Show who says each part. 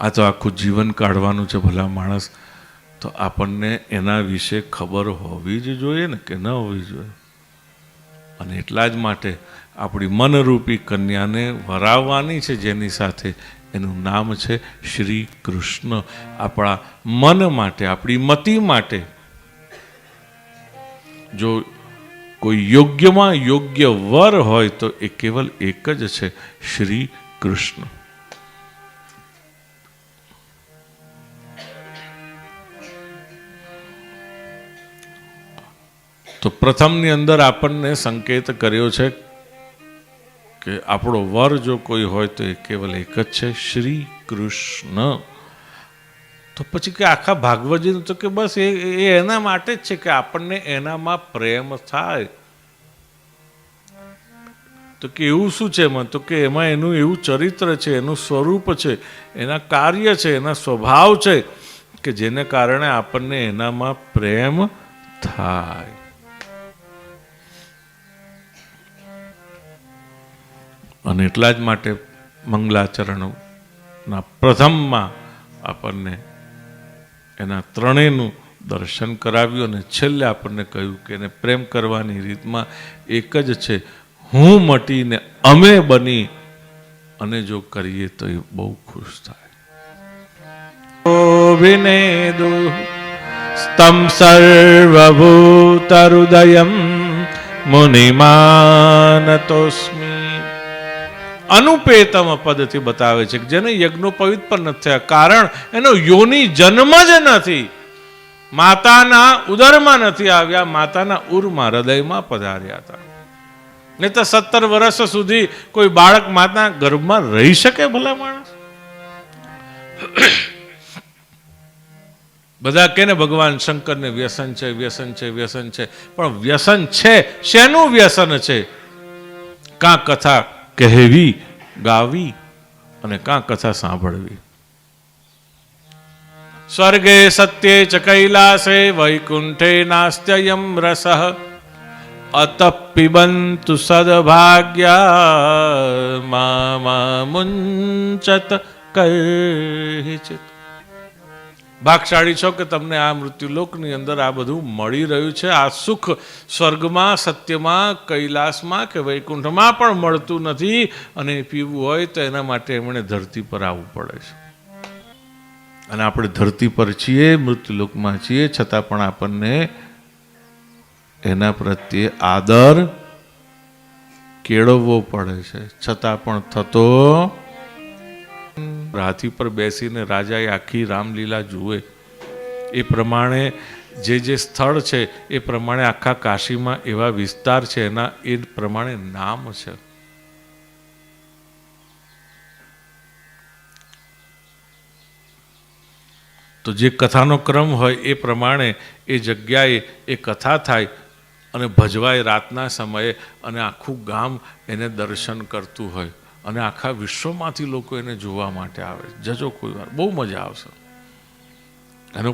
Speaker 1: આ તો આખું જીવન કાઢવાનું છે ભલા માણસ. તો આપણને એના વિશે ખબર હોવી જ જોઈએ ને કે ન હોવી જોઈએ? અને એટલા જ માટે આપણી મનરૂપી કન્યાને વરાવવાની છે જેની સાથે એનું નામ છે શ્રી કૃષ્ણ. આપણા મન માટે, આપણી મતિ માટે. જો કોઈ યોગ્યમાં યોગ્ય વર હોય તો એ કેવલ એક જ છે શ્રી કૃષ્ણ. તો પ્રથમની અંદર આપણને સંકેત કર્યો છે કે આપણો વર જો કોઈ હોય તો એ કેવલ એક જ છે, શ્રી કૃષ્ણ. તો પછી કે આખા ભાગવતજીનું તો કે બસ એ એના માટે જ છે કે આપણને એનામાં પ્રેમ થાય. તો કે એવું શું છે એમાં? તો કે એમાં એનું એવું ચરિત્ર છે, એનું સ્વરૂપ છે, એના કાર્ય છે, એના સ્વભાવ છે કે જેને કારણે આપણને એનામાં પ્રેમ થાય. અને એટલા જ માટે મંગલાચરણના પ્રથમમાં આપણને એના ત્રણેયનું દર્શન કરાવ્યું અને છેલ્લે આપણને કહ્યું કે એને પ્રેમ કરવાની રીતમાં એક જ છે, હું મટીને અમે બની અને જો કરીએ તો એ બહુ ખુશ થાય. સ્તમ મુનિમાન મુનિમાનતોસ્મી અનુપેતમ પદથી બતાવે છે જેને યજ્ઞોપવિત પણ નથી થયા. કારણ એનો યોની જન્મ જ નથી. માતાના ઉદરમાં નથી આવ્યા, માતાના ઉરમાં હૃદયમાં પધાર્યા હતા. નહીં તો સત્તર વર્ષ સુધી કોઈ બાળક માતા ગર્ભમાં રહી શકે ભલા માણસ? બધા કે ભગવાન શંકરને વ્યસન છે વ્યસન છે વ્યસન છે. પણ વ્યસન છે, શેનું વ્યસન છે? કાં કથા કહેવી, ગાવી અને કાં કથા સાંભળવી? સ્વર્ગે સત્યે ચ કૈલાસે વૈકુંઠે નાસ્ત્યયમ રસ અત પિબંતુ સદભાગ્યા, મામા મુંચત કૈચિત ભાગશાળી છો કે તમને આ મૃત્યુલોકની અંદર આ બધું મળી રહ્યું છે? આ સુખ સ્વર્ગમાં, સત્યમાં, કૈલાસમાં કે વૈકુંઠમાં પણ મળતું નથી અને પીવું હોય તો એના માટે એમણે ધરતી પર આવવું પડે છે. અને આપણે ધરતી પર છીએ, મૃત્યુલોકમાં છીએ, છતાં પણ આપણને એના પ્રત્યે આદર કેળવવો પડે છે. છતાં પણ થતો હાથી પર બેસીને રાજાએ આખી રામલીલા જુએ. એ પ્રમાણે જે જે સ્થળ છે, એ પ્રમાણે આખા કાશીમાં એવા વિસ્તાર છે, એના એ પ્રમાણે નામ છે. તો જે કથાનો ક્રમ હોય, એ પ્રમાણે એ જગ્યાએ એ કથા થાય અને ભજવાય રાતના સમયે અને આખું ગામ એને દર્શન કરતું હોય. અને આખા વિશ્વમાંથી લોકો એને જોવા માટે આવે જજો કોઈ વાર. બહુ મજા આવશે.